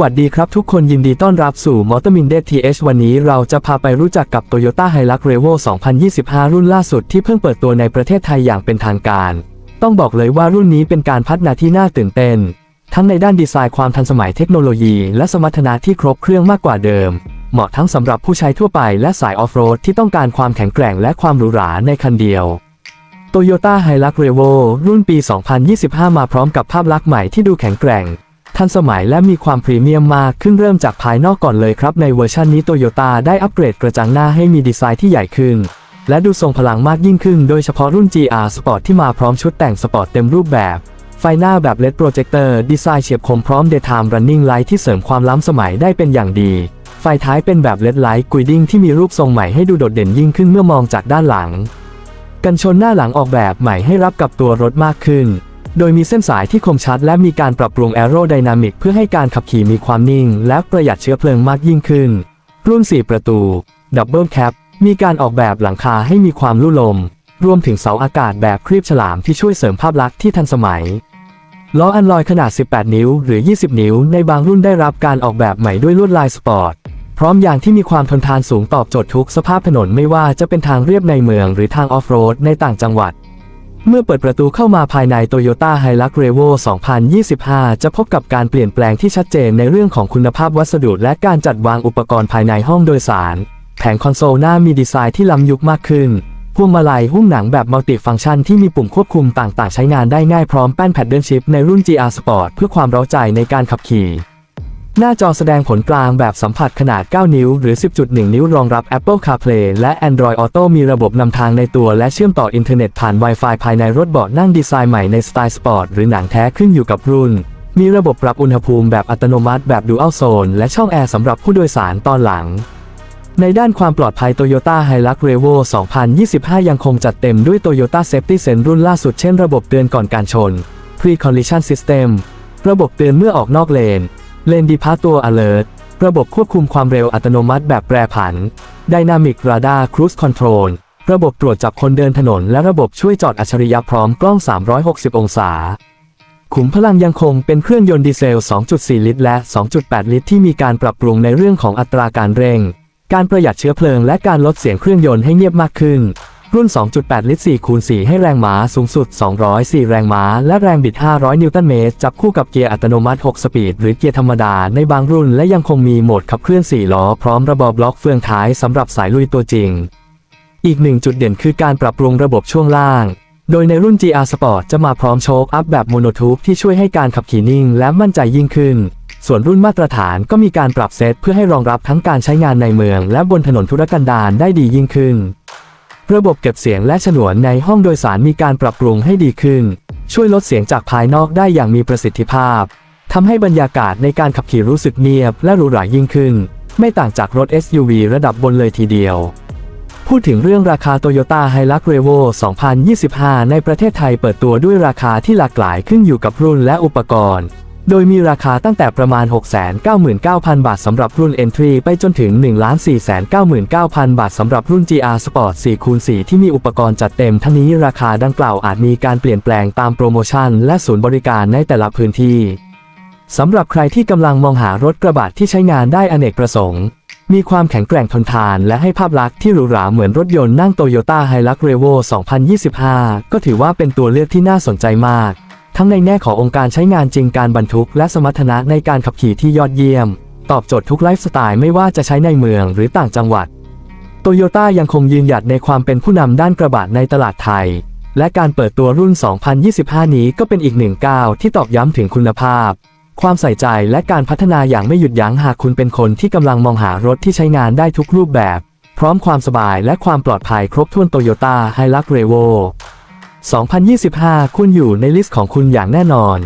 วัสดีครับทุกคนยินดีต้อนรับสู่ m o t o r m i n d e TH วันนี้เราจะพาไปรู้จักกับ Toyota Hilux Revo 2025 รุ่นล่าสุดที่เพิ่งเปิดตัวในประเทศไทยอย่างเป็นทางการ ต้องบอกเลยว่ารุ่นนี้เป็นการพัฒนาที่น่าตื่นเต้น ทั้งในด้านดีไซน์ความทันสมัยเทคโนโลยี และสมรรถนะที่ครบเครื่องมากกว่าเดิม เหมาะทั้งสำหรับผู้ใช้ทั่วไปและสายออฟโรดที่ต้องการความแข็งแกร่งและความหรูหราในคันเดียว Toyota Hilux Revo รุ่นปี 2025 มาพร้อมกับภาพลักษณ์ใหม่ที่ดูแข็งแกร่ง ทันสมัยและมีความพรีเมียมมากขึ้นเริ่มจากภายนอกก่อนเลยครับ ในเวอร์ชันนี้ Toyota ได้อัปเกรดกระจังหน้าให้มีดีไซน์ที่ใหญ่ขึ้น และดูทรงพลังมากยิ่งขึ้น โดยเฉพาะรุ่น GR Sport ที่มาพร้อมชุดแต่งสปอร์ตเต็มรูปแบบ ไฟหน้าแบบ LED Projector ดีไซน์เฉียบคมพร้อม Daytime Running Light ที่เสริมความล้ำสมัยได้เป็นอย่างดี ไฟท้ายเป็นแบบ LED Light Guiding ที่มีรูปทรงใหม่ให้ดูโดดเด่นยิ่งขึ้นเมื่อมองจากด้านหลัง กันชนหน้าหลังออกแบบใหม่ให้รับกับตัวรถมากขึ้น โดยมีเส้นสายที่คมชัดและมีการปรับปรุงแอโรไดนามิกเพื่อให้การขับขี่มีความนิ่ง และประหยัดเชื้อเพลิงมากยิ่งขึ้น รุ่น 4 ประตูดับเบิลแคปมีการออกแบบหลังคาให้มีความลู่ลม รวมถึงเสาอากาศแบบครีบฉลามที่ช่วยเสริมภาพลักษณ์ที่ทันสมัยล้ออันลอยขนาด 18 นิ้ว หรือ 20 นิ้ว ในบางรุ่นได้รับการออกแบบใหม่ด้วยลวดลายสปอร์ต พร้อมยางที่มีความทนทานสูงตอบโจทย์ทุกสภาพถนนไม่ว่าจะเป็นทางเรียบในเมืองหรือทางออฟโรดในต่างจังหวัด เมื่อเปิดประตูเข้ามาภายใน Toyota Hilux Revo 2025 จะพบกับการเปลี่ยนแปลงที่ชัดเจนในเรื่องของคุณภาพวัสดุและการจัดวางอุปกรณ์ภายในห้องโดยสาร แผงคอนโซลหน้ามีดีไซน์ที่ล้ำยุคมากขึ้นพวงมาลัยหุ้มหนังแบบมัลติฟังก์ชันที่มีปุ่มควบคุมต่างๆ ใช้งานได้ง่ายพร้อมแป้นแพดเดิลชิพในรุ่น GR Sport เพื่อความเร้าใจในการขับขี่ หน้าจอแสดงผลกลางแบบสัมผัสขนาด 9 นิ้ว หรือ 10.1 นิ้วรองรับ Apple CarPlay และ Android Auto มีระบบนำทางในตัวและเชื่อมต่ออินเทอร์เน็ตผ่าน Wi-Fi ภายในรถเบาะนั่งดีไซน์ใหม่ในสไตล์สปอร์ตหรือหนังแท้ขึ้นอยู่กับรุ่น มีระบบปรับอุณหภูมิแบบอัตโนมัติแบบ Dual Zone และช่องแอร์สำหรับผู้โดยสารตอนหลังในด้านความปลอดภัย Toyota Hilux Revo 2025 ยังคงจัดเต็มด้วย Toyota Safety Sense รุ่นล่าสุดเช่นระบบเตือนก่อนการชน Pre-Collision System ระบบเตือนเมื่อออกนอกเลน เลนดีพาตัว alert ระบบควบคุมความเร็วอัตโนมัติแบบแปรผัน Dynamic Radar Cruise Control ระบบตรวจจับคนเดินถนน และระบบช่วยจอดอัจฉริยะพร้อมกล้อง 360 องศา ขุมพลังยังคงเป็นเครื่องยนต์ดีเซล 2.4 ลิตร และ 2.8 ลิตร ที่มีการปรับปรุงในเรื่องของอัตราการเร่ง การประหยัดเชื้อเพลิง และการลดเสียงเครื่องยนต์ให้เงียบมากขึ้น รุ่น 2.8 ลิตร 4 คูณ 4 ให้แรงม้าสูงสุด 204 แรงม้า และแรงบิด 500 นิวตันเมตร จับคู่กับเกียร์อัตโนมัติ 6 สปีด หรือเกียร์ธรรมดาในบางรุ่น และยังคงมีโหมดขับเคลื่อน 4 ล้อ พร้อมระบบล็อกเฟืองท้ายสำหรับสายลุยตัวจริง อีกหนึ่งจุดเด่นคือการปรับปรุงระบบช่วงล่าง โดยในรุ่น GR Sport จะมาพร้อมโชคอัพแบบโมโนทูปที่ช่วยให้การขับขี่นิ่ง และมั่นใจยิ่งขึ้นส่วนรุ่นมาตรฐานก็มีการปรับเซตเพื่อให้รองรับทั้งการใช้งานในเมือง และบนถนนธุรกันดารได้ดียิ่งขึ้น ระบบเก็บเสียงและฉนวนในห้องโดยสารมีการปรับปรุงให้ดีขึ้น ช่วยลดเสียงจากภายนอกได้อย่างมีประสิทธิภาพทำให้บรรยากาศในการขับขี่รู้สึกเงียบและหรูหรายิ่งขึ้น ไม่ต่างจากรถ SUV ระดับบนเลยทีเดียว พูดถึงเรื่องราคา Toyota Hilux Revo 2025 ในประเทศไทยเปิดตัวด้วยราคาที่หลากหลายขึ้นอยู่กับรุ่นและอุปกรณ์ โดยมีราคาตั้งแต่ประมาณ 699,000 บาทสำหรับรุ่น Entry ไปจนถึง 1,499,000 บาทสำหรับรุ่น GR Sport 4คูณ4ที่มีอุปกรณ์จัดเต็มทั้งนี้ราคาดังกล่าวอาจมีการเปลี่ยนแปลงตามโปรโมชั่น และศูนย์บริการในแต่ละพื้นที่สำหรับใครที่กำลังมองหารถกระบะที่ใช้งานได้อเนกประสงค์ มีความแข็งแกร่งทนทานและให้ภาพลักษณ์ที่หรูหราเหมือนรถยนต์นั่งโตโยต้าไฮลักเรโว2025 ก็ถือว่าเป็นตัวเลือกที่น่าสนใจมาก ทั้งในแง่ขององค์การใช้งานจริงการบรรทุก และสมรรถนะในการขับขี่ที่ยอดเยี่ยม ตอบโจทย์ทุกไลฟ์สไตล์ไม่ว่าจะใช้ในเมืองหรือต่างจังหวัดโตโยต้ายังคงยืนหยัดในความเป็นผู้นำด้านกระบะในตลาดไทย และการเปิดตัวรุ่น 2025 นี้ก็เป็นอีกหนึ่งก้าวที่ตอกย้ำถึงคุณภาพ ความใส่ใจและการพัฒนาอย่างไม่หยุดยั้งหากคุณเป็นคนที่กำลังมองหารถที่ใช้งานได้ทุกรูปแบบ พร้อมความสบายและความปลอดภัยครบถ้วนโตโยต้าไฮลักเรโว 2025 คุณอยู่ในลิสต์ของคุณอย่างแน่นอน